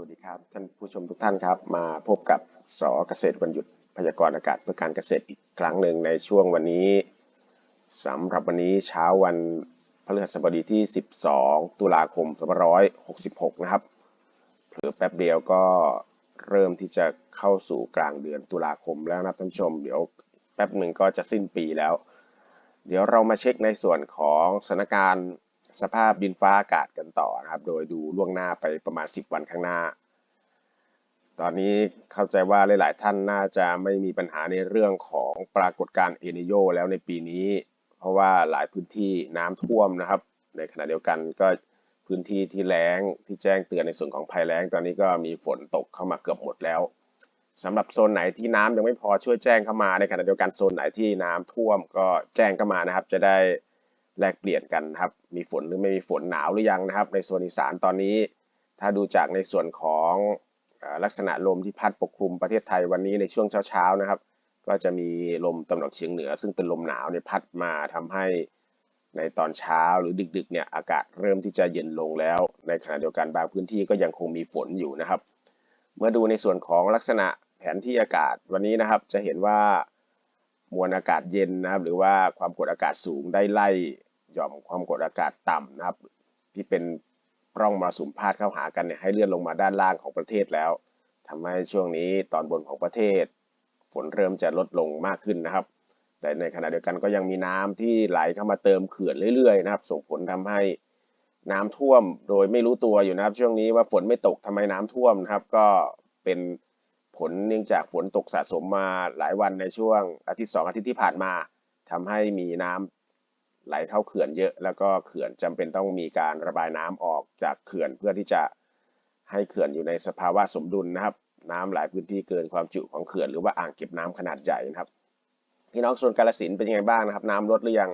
วัสดีครับ ท่านผู้ชมทุกท่านครับมาพบกับสอเกษตรวันหยุดพยากรณ์อากาศเพื่อการเกษตรอีกครั้งหนึ่งในช่วงวันนี้สำหรับวันนี้เช้าวันพฤหัสบดีที่ 12 ตุลาคม2566 นะครับเผลอแป๊บเดียวก็เริ่มที่จะเข้าสู่กลางเดือนตุลาคมแล้วนะท่านผู้ชม เดี๋ยวแป๊บหนึ่งก็จะสิ้นปีแล้ว เดี๋ยวเรามาเช็คในส่วนของสถานการณ์ สภาพดินฟ้าอากาศกันต่อนะครับ โดยดูล่วงหน้าไปประมาณ 10 วันข้างหน้า ตอนนี้เข้าใจว่าหลาย ๆ ท่านน่าจะไม่มีปัญหาในเรื่องของปรากฏการณ์เอนิโยแล้วในปีนี้ เพราะว่าหลายพื้นที่น้ำท่วมนะครับ ในขณะเดียวกันก็พื้นที่ที่แล้งที่แจ้งเตือนในส่วนของภัยแล้ง ตอนนี้ก็มีฝนตกเข้ามาเกือบหมดแล้วสำหรับโซนไหนที่น้ำยังไม่พอช่วยแจ้งเข้ามาในขณะเดียวกันโซนไหนที่น้ำท่วมก็แจ้งเข้ามานะครับ จะได้ แลกเปลี่ยนกันครับ มีฝนหรือไม่มีฝนหนาวหรือยังนะครับ ในโซนอีสานตอนนี้ ถ้าดูจากในส่วนของลักษณะลมที่พัดปกคลุมประเทศไทยวันนี้ในช่วงเช้าๆนะครับ ก็จะมีลมตะวันออกเฉียงเหนือ ซึ่งเป็นลมหนาวเนี่ยพัดมาทำให้ในตอนเช้าหรือดึกๆเนี่ยอากาศเริ่มที่จะเย็นลงแล้ว ในขณะเดียวกันบางพื้นที่ก็ยังคงมีฝนอยู่นะครับ เมื่อดูในส่วนของลักษณะแผนที่อากาศวันนี้นะครับจะเห็นว่ามวลอากาศเย็นนะครับ หรือว่าความกดอากาศสูงได้ไล่ หย่อมความกดอากาศต่ำนะครับ ที่เป็นร่องมรสุมพาดเข้าหากันเนี่ยให้เลื่อนลงมาด้านล่างของประเทศแล้วทำให้ช่วงนี้ตอนบนของประเทศ ฝนเริ่มจะลดลงมากขึ้นนะครับ แต่ในขณะเดียวกันก็ยังมีน้ำที่ไหลเข้ามาเติมเขื่อนเรื่อยๆนะครับ ส่งผลทำให้น้ำท่วมโดยไม่รู้ตัวอยู่นะครับ ช่วงนี้ว่าฝนไม่ตกทำไมน้ำท่วมนะครับ ก็เป็นผลเนื่องจากฝนตกสะสมมาหลายวันในช่วงอาทิตย์สองอาทิตย์ที่ผ่านมาทำให้มีน้ำ ไหลเข้าเขื่อนเยอะ แล้วก็เขื่อนจำเป็นต้องมีการระบายน้ำออกจากเขื่อนเพื่อที่จะให้เขื่อนอยู่ในสภาวะสมดุลนะครับ น้ำหลายพื้นที่เกินความจุของเขื่อนหรือว่าอ่างเก็บน้ำขนาดใหญ่นะครับ พี่น้องส่วนกาลสินเป็นยังไงบ้างนะครับ น้ำลดหรือยัง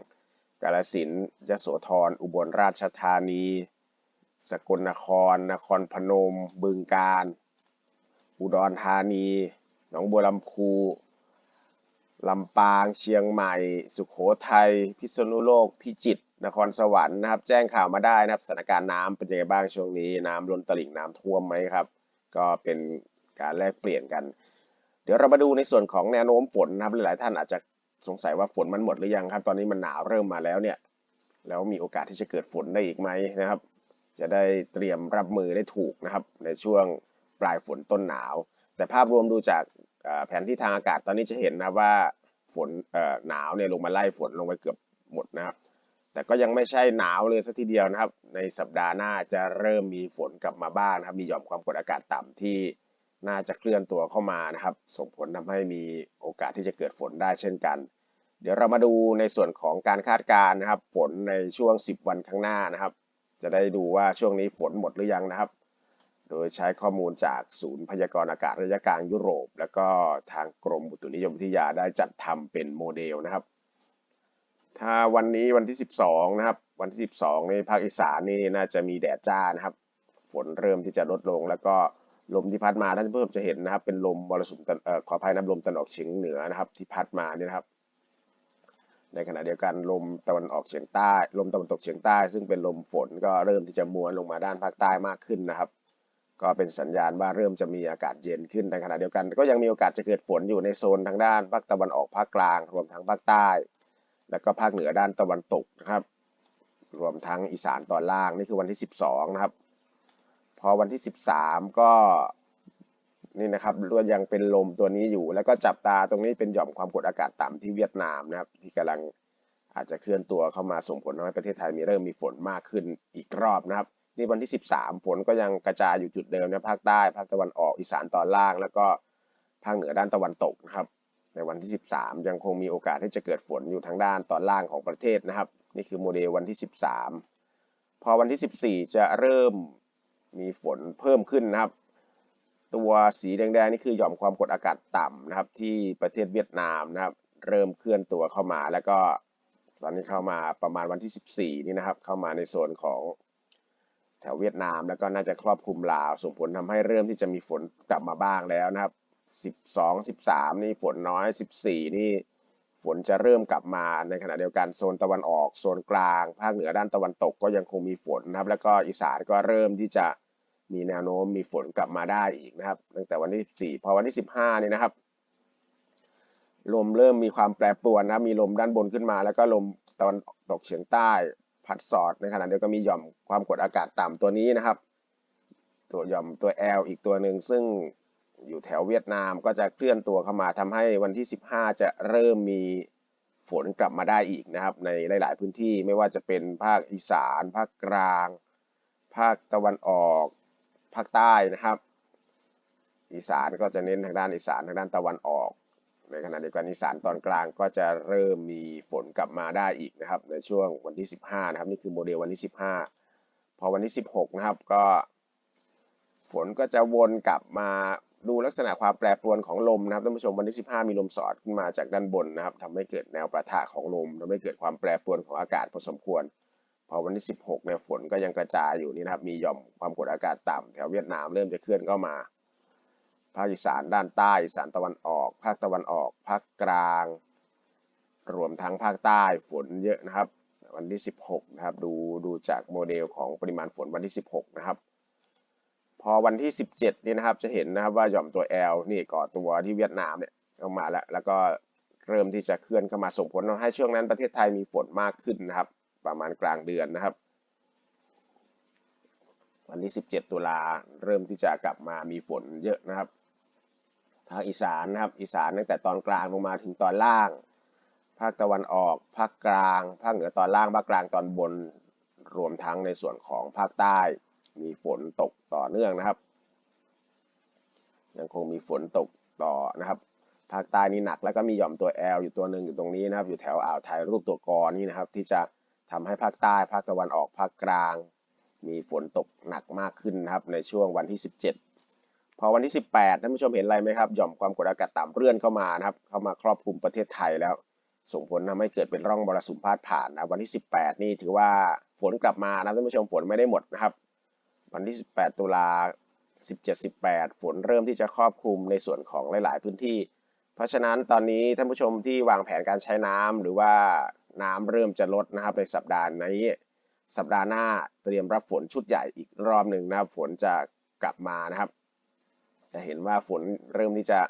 กาลสินยโสธรอุบลราชธานี สกลนคร นครพนม บึงกาฬอุดรธานี หนองบัวลำพู ลำปางเชียงใหม่ สุขโขทัยพิษณุโลกพิจิตรนครสวรรค์นะครับ แจ้งข่าวมาได้นะครับสถานการณ์น้ำเป็นยังไงบ้างช่วงนี้ น้ำล้นตลิ่งน้ำท่วมไหมครับ ก็เป็นการแลกเปลี่ยนกัน เดี๋ยวเรามาดูในส่วนของแนวโน้มฝนนะครับหลายๆท่านอาจจะสงสัยว่าฝนมันหมดหรือยังครับ ตอนนี้มันหนาวเริ่มมาแล้วเนี่ยแล้วมีโอกาสที่จะเกิดฝนได้อีกไหมนะครับ จะได้เตรียมรับมือได้ถูกนะครับ ในช่วงปลายฝนต้นหนาว แต่ภาพรวมดูจาก แผนที่ทางอากาศตอนนี้จะเห็นนะว่าฝนหนาวเนี่ยลงมาไล่ฝนลงไปเกือบหมดนะครับ แต่ก็ยังไม่ใช่หนาวเลยสักทีเดียวนะครับ ในสัปดาห์หน้าจะเริ่มมีฝนกลับมาบ้างนะครับ มีหย่อมความกดอากาศต่ำที่น่าจะเคลื่อนตัวเข้ามานะครับ ส่งผลทำให้มีโอกาสที่จะเกิดฝนได้เช่นกัน เดี๋ยวเรามาดูในส่วนของการคาดการณ์นะครับ ฝนในช่วง 10 วันข้างหน้านะครับ จะได้ดูว่าช่วงนี้ฝนหมดหรือยังนะครับ โดยใช้ข้อมูลจากศูนย์พยากรณ์อากาศระยะกลางยุโรป แล้วก็ทางกรมอุตุนิยมวิทยาได้จัดทำเป็นโมเดลนะครับ ถ้าวันนี้วันที่ 12 นะครับ วันที่ 12 ในภาคอีสานนี่น่าจะมีแดดจ้านะครับ ฝนเริ่มที่จะลดลง แล้วก็ลมที่พัดมาท่านผู้ชมจะเห็นนะครับ เป็นลมมรสุมขออภัยน้ำลมตะวันออกเฉียงเหนือนะครับ ที่พัดมาเนี่ยนะครับในขณะเดียวกันลมตะวันออกเฉียงใต้ ลมตะวันตกเฉียงใต้ ซึ่งเป็นลมฝนก็เริ่มที่จะม้วนลงมาด้านภาคใต้มากขึ้นนะครับ ก็เป็นสัญญาณว่าเริ่มจะมีอากาศเย็นขึ้นในขณะเดียวกัน ก็ยังมีโอกาสจะเกิดฝนอยู่ในโซนทางด้านภาคตะวันออกภาคกลาง รวมทั้งภาคใต้ แล้วก็ภาคเหนือด้านตะวันตกนะครับรวมทั้งอีสานตอนล่างนี่คือวันที่ 12 นะครับ พอวันที่ 13 ก็นี่นะครับรวยังเป็นลมตัวนี้อยู่ แล้วก็จับตาตรงนี้เป็นหย่อมความกดอากาศต่ำที่เวียดนามนะครับ ที่กำลังอาจจะเคลื่อนตัวเข้ามาส่งผลทำให้ประเทศไทยมีเริ่มมีฝนมากขึ้นอีกรอบนะครับ นี่วันที่ 13 ฝนก็ยังกระจายอยู่จุดเดิมนะภาคใต้ ภาคตะวันออกอีสานตอนล่าง แล้วก็ภาคเหนือด้านตะวันตกนะครับ ในวันที่ 13 ยังคงมีโอกาสที่จะเกิดฝนอยู่ทางด้านตอนล่างของประเทศนะครับ นี่คือโมเดลวันที่ 13 พอวันที่ 14 จะเริ่มมีฝนเพิ่มขึ้นนะครับ ตัวสีแดงๆนี่คือหย่อมความกดอากาศต่ำนะครับ ที่ประเทศเวียดนามนะครับ เริ่มเคลื่อนตัวเข้ามาแล้วก็ตอนนี้เข้ามาประมาณวันที่ 14 นี่นะครับ เข้ามาในโซนของ แถวเวียดนาม แล้วก็น่าจะครอบคลุมลาว ส่งผลทำให้เริ่มที่จะมีฝนกลับมาบ้างแล้วนะครับ 12 13 นี่ฝนน้อย 14 นี่ฝนจะเริ่มกลับมาในขณะเดียวกันโซนตะวันออกโซนกลาง ภาคเหนือด้านตะวันตกก็ยังคงมีฝนนะครับ แล้วก็อีสานก็เริ่มที่จะมีแนวโน้มมีฝนกลับมาได้อีกนะครับ ตั้งแต่วันที่14พอวันที่ 15 นี่นะครับลมเริ่มมีความแปรปรวนนะมีลมด้านบนขึ้นมา แล้วก็ลมตะวันตกเฉียงใต้ พัดสอดในขณะเดียวกันมีหย่อมความกดอากาศต่ำตัวนี้นะครับ ตัวหย่อมตัว L อีกตัวหนึ่งซึ่งอยู่แถวเวียดนามก็จะเคลื่อนตัวเข้ามาทำให้วันที่ 15 จะเริ่มมีฝนกลับมาได้อีกนะครับ ในหลาย ๆ พื้นที่ไม่ว่าจะเป็นภาคอีสาน ภาคกลาง ภาคตะวันออก ภาคใต้นะครับ อีสานก็จะเน้นทางด้านอีสานทางด้านตะวันออก ในขณะเดียวกันอีสานตอนกลางก็จะเริ่มมีฝนกลับมาได้อีกนะครับ ในช่วงวันที่ 15 นะครับ นี่คือโมเดลวันที่ 15 พอวันที่ 16 นะครับก็ฝนก็จะวนกลับมาดูลักษณะความแปรปรวนของลมนะครับท่านผู้ชมวันที่ 15 มีลมสอดขึ้นมาจากด้านบนนะครับทำให้เกิดแนวประทะของลมทำให้เกิดความแปรปรวนของอากาศพอสมควร พอวันที่ 16เนี่ยฝนก็ยังกระจายอยู่นี่นะครับมีหย่อมความกดอากาศต่ำแถวเวียดนามเริ่มจะเคลื่อนเข้ามา ภาคอีสานด้านใต้อีสานตะวันออก ภาคตะวันออก ภาคกลาง รวมทั้งภาคใต้ฝนเยอะนะครับ วันที่ 16 นะครับ ดูดูจากโมเดลของปริมาณฝนวันที่ 16 นะครับ พอวันที่ 17 นี่นะครับจะเห็นนะครับว่าหย่อมตัว L นี่ก่อตัวที่เวียดนามเนี่ยเข้ามาแล้ว แล้วก็เริ่มที่จะเคลื่อนเข้ามาส่งผลทำให้ช่วงนั้นประเทศไทยมีฝนมากขึ้นนะครับ ประมาณกลางเดือนนะครับวันที่ 17 ตุลาเริ่มที่จะกลับมามีฝนเยอะนะครับ ภาคอีสานนะครับอีสานตั้งแต่ตอนกลางลงมาถึงตอนล่าง ภาคตะวันออก ภาคกลาง ภาคเหนือตอนล่าง ภาคกลางตอนบน รวมทั้งในส่วนของภาคใต้ มีฝนตกต่อเนื่องนะครับ ยังคงมีฝนตกต่อนะครับ ภาคใต้นี่หนักแล้วก็มีหย่อมตัว L อยู่ตัวหนึ่งอยู่ตรงนี้นะครับ อยู่แถวอ่าวไทยรูปตัวกอนี่นะครับ ที่จะทำให้ภาคใต้ภาคตะวันออกภาคกลาง มีฝนตกหนักมากขึ้นนะครับในช่วงวันที่ 17 พอวันที่ 18ท่านผู้ชมเห็นอะไรไหมครับหย่อมความกดอากาศต่ำเลื่อนเข้ามานะครับ เข้ามาครอบคลุมประเทศไทยแล้ว ส่งผลทำให้เกิดเป็นร่องมรสุมพาดผ่านนะวันที่ 18 นี่ถือว่าฝนกลับมานะท่านผู้ชมฝนไม่ได้หมดนะครับ วันที่ 18 ตุลา 17 18 ฝนเริ่มที่จะครอบคลุมในส่วนของหลาย ๆ พื้นที่ เพราะฉะนั้นตอนนี้ท่านผู้ชมที่วางแผนการใช้น้ำหรือว่าน้ำเริ่มจะลดนะครับในสัปดาห์นี้สัปดาห์หน้าเตรียมรับฝนชุดใหญ่อีกรอบหนึ่งนะครับฝนจะกลับมานะครับ จะเห็นว่าฝนเริ่มที่จะ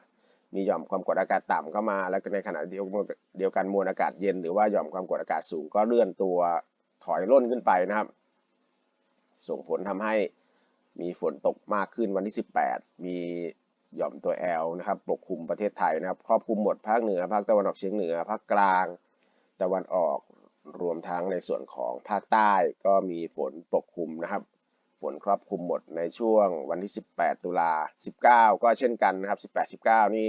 มีหย่อมความกดอากาศต่ำเข้ามา แล้วในขณะเดียวกันมวลอากาศเย็นหรือว่าหย่อมความกดอากาศสูงก็เลื่อนตัวถอยร่นขึ้นไปนะครับ ส่งผลทำให้มีฝนตกมากขึ้นวันที่ 18 มีหย่อมตัว L นะครับปกคลุมประเทศไทยนะครับ ครอบคลุมหมดภาคเหนือภาคตะวันออกเฉียงเหนือภาคกลางตะวันออกรวมทั้งในส่วนของภาคใต้ก็มีฝนปกคลุมนะครับ ฝนครอบคลุมหมดในช่วงวันที่ 18 ตุลา 19 ก็เช่นกันนะครับ 18 19 นี่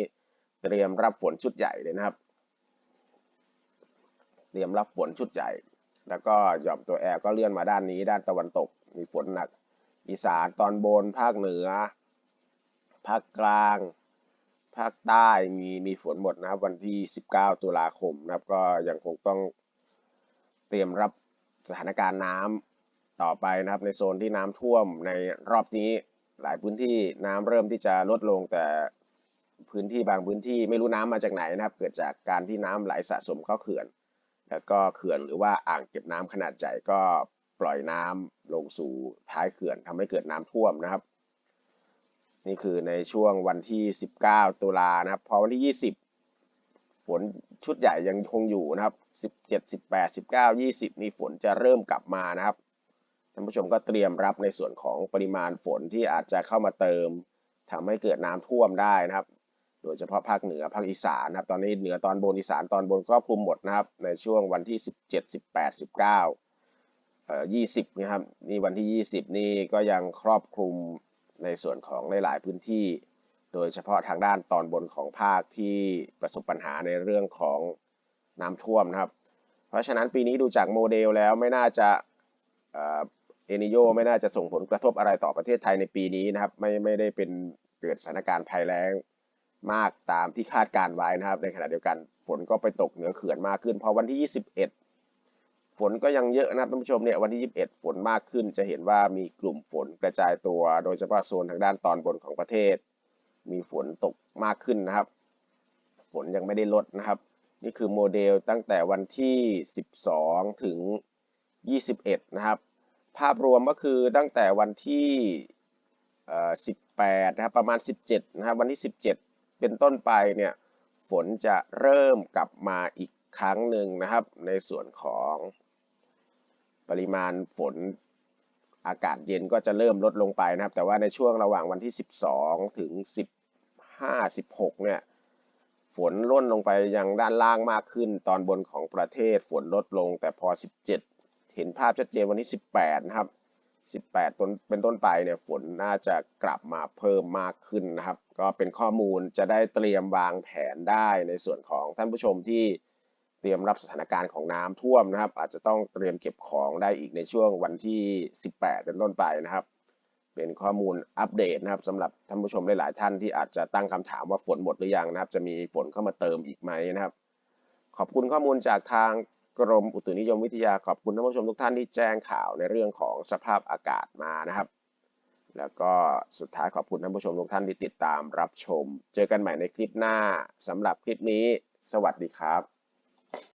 เตรียมรับฝนชุดใหญ่เลยนะครับ เตรียมรับฝนชุดใหญ่ แล้วก็หย่อมตัวแอร์ก็เลื่อนมาด้านนี้ ด้านตะวันตก มีฝนหนัก อีสานตอนบน ภาคเหนือ ภาคกลาง ภาคใต้มีมีฝนหมดนะครับ วันที่ 19 ตุลาคมนะครับ ก็ยังคงต้องเตรียมรับสถานการณ์น้ำ ต่อไปนะครับ ในโซนที่น้ำท่วมในรอบนี้หลายพื้นที่น้ำเริ่มที่จะลดลงแต่พื้นที่บางพื้นที่ไม่รู้น้ำมาจากไหนนะครับ เกิดจากการที่น้ำไหลสะสมเข้าเขื่อน แล้วก็เขื่อนหรือว่าอ่างเก็บน้ำขนาดใหญ่ก็ปล่อยน้ำลงสู่ท้ายเขื่อนทำให้เกิดน้ำท่วมนะครับ นี่คือในช่วงวันที่ 19 ตุลานะครับพอวันที่ 20 ฝนชุดใหญ่ยังคงอยู่นะครับ 17 18 19 20 นี่ฝนจะเริ่มกลับมานะครับ ท่านผู้ชมก็เตรียมรับในส่วนของปริมาณฝนที่อาจจะเข้ามาเติมทำให้เกิดน้ำท่วมได้นะครับ โดยเฉพาะภาคเหนือภาคอีสานนะครับ ตอนนี้เหนือตอนบนอีสานตอนบนครอบคลุมหมดนะครับ ในช่วงวันที่ 17 18 19เอ่อ20นะครับนี่วันที่ 20 นี่ก็ยังครอบคลุมในส่วนของหลาย ๆ พื้นที่ โดยเฉพาะทางด้านตอนบนของภาคที่ประสบปัญหาในเรื่องของน้ำท่วมนะครับ เพราะฉะนั้นปีนี้ดูจากโมเดลแล้วไม่น่าจะ เอนิโยไม่น่าจะส่งผลกระทบอะไรต่อประเทศไทยในปีนี้นะครับ ไม่ไม่ได้เป็นเกิดสถานการณ์ภัยแล้งมากตามที่คาดการไว้นะครับ ในขณะเดียวกันฝนก็ไปตกเหนือเขื่อนมากขึ้น พอวันที่ 21 ฝนก็ยังเยอะนะครับท่านผู้ชมเนี่ยวันที่ 21 ฝนมากขึ้น จะเห็นว่ามีกลุ่มฝนกระจายตัว โดยเฉพาะโซนทางด้านตอนบนของประเทศ มีฝนตกมากขึ้นนะครับ ฝนยังไม่ได้ลดนะครับ นี่คือโมเดลตั้งแต่วันที่ 12 ถึง 21 นะครับ ภาพรวมก็คือตั้งแต่วันที่18นะครับประมาณ 17นะครับวันที่ 17 เป็นต้นไปเนี่ยฝนจะเริ่มกลับมาอีกครั้งหนึ่งนะครับ ในส่วนของปริมาณฝนอากาศเย็นก็จะเริ่มลดลงไปนะครับ แต่ว่าในช่วงระหว่างวันที่ 12 ถึง 15 16 เนี่ยฝนล่นลงไปยังด้านล่างมากขึ้น ตอนบนของประเทศฝนลดลงแต่พอ 17 เห็นภาพชัดเจนวันที่ 18 นะครับ 18 ต้นเป็นต้นไปเนี่ยฝนน่าจะกลับมาเพิ่มมากขึ้นนะครับ ก็เป็นข้อมูลจะได้เตรียมวางแผนได้ในส่วนของท่านผู้ชมที่เตรียมรับสถานการณ์ของน้ำท่วมนะครับ อาจจะต้องเตรียมเก็บของได้อีกในช่วงวันที่ 18 เป็นต้นไปนะครับ เป็นข้อมูลอัปเดตนะครับสำหรับท่านผู้ชมหลาย ๆ ท่านที่อาจจะตั้งคำถามว่าฝนหมดหรือยังนะครับ จะมีฝนเข้ามาเติมอีกไหมนะครับ ขอบคุณข้อมูลจากทาง กรมอุตุนิยมวิทยาขอบคุณท่านผู้ชมทุกท่านที่แจ้งข่าวในเรื่องของสภาพอากาศมานะครับ แล้วก็สุดท้ายขอบคุณท่านผู้ชมทุกท่านที่ติดตามรับชม เจอกันใหม่ในคลิปหน้าสำหรับคลิปนี้ สวัสดีครับ